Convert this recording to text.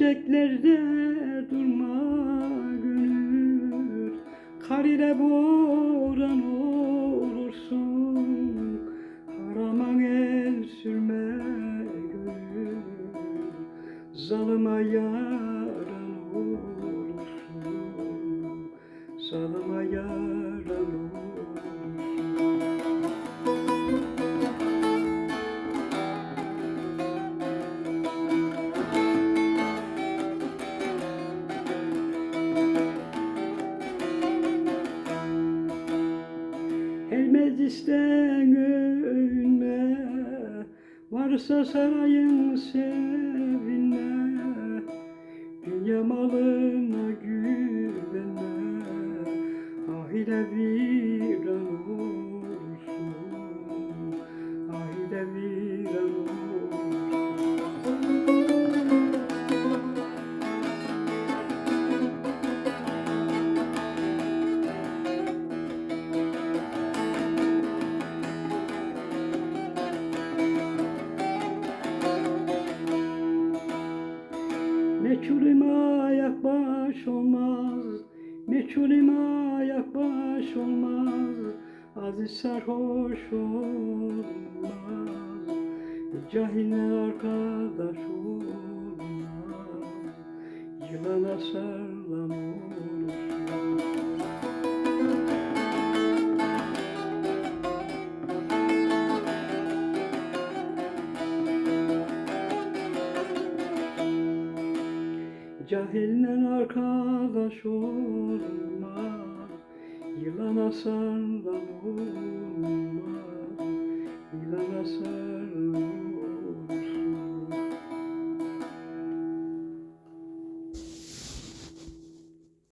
yerde durma gönül. Kar ile boran olursun Harama el sürme gönül. Zalıma yaran olursun Zalıma yaran olursun meclisten övünme Varsa sarayın sevinme Dünya malına güvenme Ahire viran olursun Ahire viran olursun baş olmaz Meçhulüm ayak baş olmaz Aziz sarhoş olmaz Cahille arkadaş olmaz Yılana sarlam Cahille arkadaş olma. Yılana sarlan olma